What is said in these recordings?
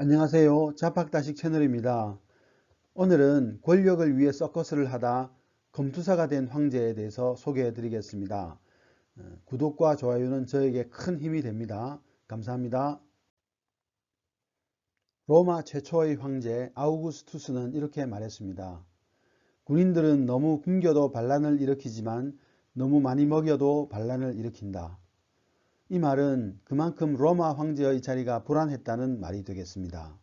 안녕하세요. 자팍다식 채널입니다. 오늘은 권력을 위해 서커스를 하다 검투사가 된 황제에 대해서 소개해 드리겠습니다. 어, 구독과 좋아요는 저에게 큰 힘이 됩니다. 감사합니다. 로마 최초의 황제 아우구스투스는 이렇게 말했습니다. 군인들은 너무 굶겨도 반란을 일으키지만 너무 많이 먹여도 반란을 일으킨다. 이 말은 그만큼 로마 황제의 자리가 불안했다는 말이 되겠습니다.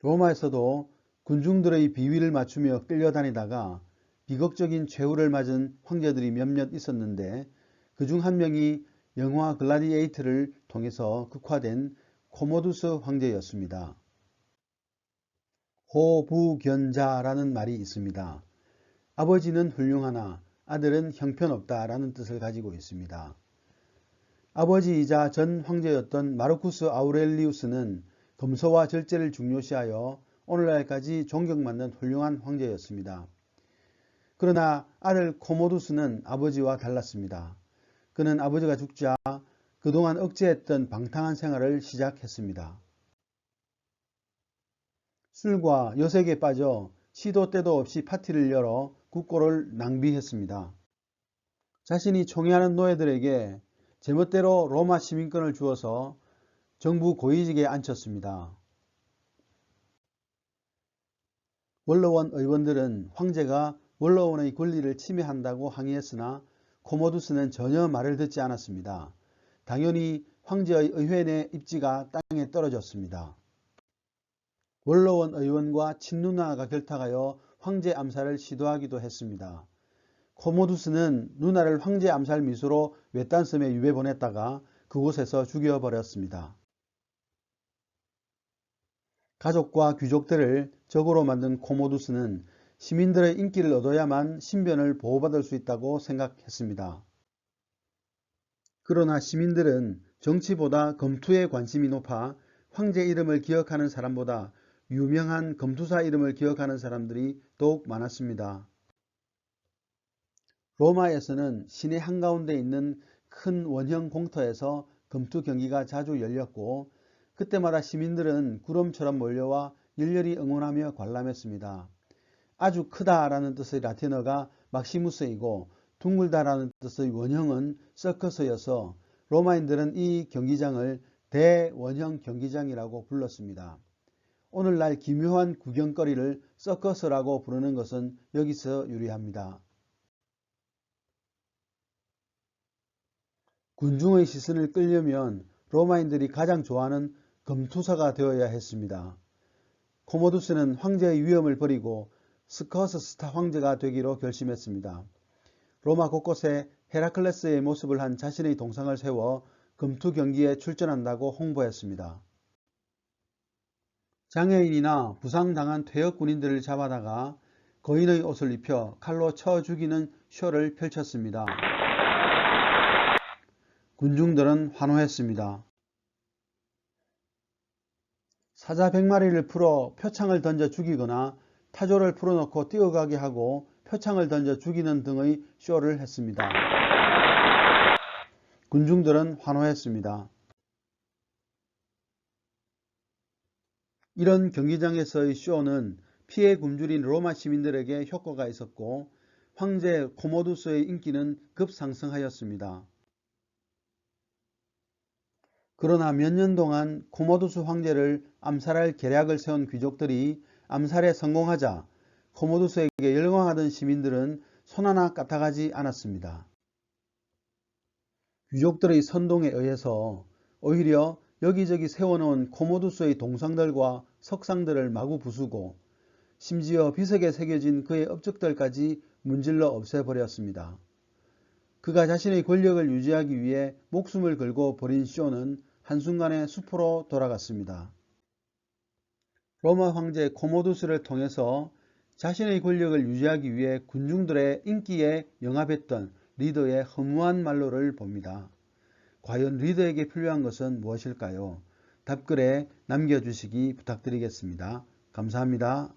로마에서도 군중들의 비위를 맞추며 끌려다니다가 비극적인 최후를 맞은 황제들이 몇몇 있었는데 그 중 한 명이 영화 글라디에이트를 통해서 극화된 코모두스 황제였습니다. 호부견자라는 말이 있습니다. 아버지는 훌륭하나 아들은 형편없다라는 뜻을 가지고 있습니다. 아버지이자 전 황제였던 마르쿠스 아우렐리우스는 검소와 절제를 중요시하여 오늘날까지 존경받는 훌륭한 황제였습니다. 그러나 아들 코모두스는 아버지와 달랐습니다. 그는 아버지가 죽자 그동안 억제했던 방탕한 생활을 시작했습니다. 술과 여색에 빠져 시도 때도 없이 파티를 열어 국고를 낭비했습니다. 자신이 총애하는 노예들에게 제멋대로 로마 시민권을 주어서 정부 고위직에 앉혔습니다. 원로원 의원들은 황제가 원로원의 권리를 침해한다고 항의했으나 코모두스는 전혀 말을 듣지 않았습니다. 당연히 황제의 의회 내 입지가 땅에 떨어졌습니다. 원로원 의원과 친누나가 결탁하여 황제 암살을 시도하기도 했습니다. 코모두스는 누나를 황제 암살 미수로 외딴섬에 유배 보냈다가 그곳에서 죽여버렸습니다. 가족과 귀족들을 적으로 만든 코모두스는 시민들의 인기를 얻어야만 신변을 보호받을 수 있다고 생각했습니다. 그러나 시민들은 정치보다 검투에 관심이 높아 황제 이름을 기억하는 사람보다 유명한 검투사 이름을 기억하는 사람들이 더욱 많았습니다. 로마에서는 시내 한가운데 있는 큰 원형 공터에서 검투 경기가 자주 열렸고 그때마다 시민들은 구름처럼 몰려와 열렬히 응원하며 관람했습니다. 아주 크다라는 뜻의 라틴어가 막시무스이고 둥글다라는 뜻의 원형은 서커스여서 로마인들은 이 경기장을 대원형 경기장이라고 불렀습니다. 오늘날 기묘한 구경거리를 서커스라고 부르는 것은 여기서 유리합니다. 군중의 시선을 끌려면 로마인들이 가장 좋아하는 검투사가 되어야 했습니다. 코모두스는 황제의 위험을 버리고 스커스 스타 황제가 되기로 결심했습니다. 로마 곳곳에 헤라클레스의 모습을 한 자신의 동상을 세워 금투 경기에 출전한다고 홍보했습니다. 장애인이나 부상당한 퇴역 군인들을 잡아다가 거인의 옷을 입혀 칼로 쳐 죽이는 쇼를 펼쳤습니다. 군중들은 환호했습니다. 사자 100마리를 풀어 표창을 던져 죽이거나 타조를 풀어놓고 뛰어가게 하고 표창을 던져 죽이는 등의 쇼를 했습니다. 군중들은 환호했습니다. 이런 경기장에서의 쇼는 피해 굶주린 로마 시민들에게 효과가 있었고 황제 코모두스의 인기는 급상승하였습니다. 그러나 몇 년 동안 코모두스 황제를 암살할 계략을 세운 귀족들이 암살에 성공하자 코모두스에게 열광하던 시민들은 손 하나 까딱하지 않았습니다. 귀족들의 선동에 의해서 오히려 여기저기 세워놓은 코모두스의 동상들과 석상들을 마구 부수고 심지어 비석에 새겨진 그의 업적들까지 문질러 없애버렸습니다. 그가 자신의 권력을 유지하기 위해 목숨을 걸고 벌인 쇼는 한순간에 숲으로 돌아갔습니다. 로마 황제 코모두스를 통해서 자신의 권력을 유지하기 위해 군중들의 인기에 영합했던 리더의 허무한 말로를 봅니다. 과연 리더에게 필요한 것은 무엇일까요? 답글에 남겨주시기 부탁드리겠습니다. 감사합니다.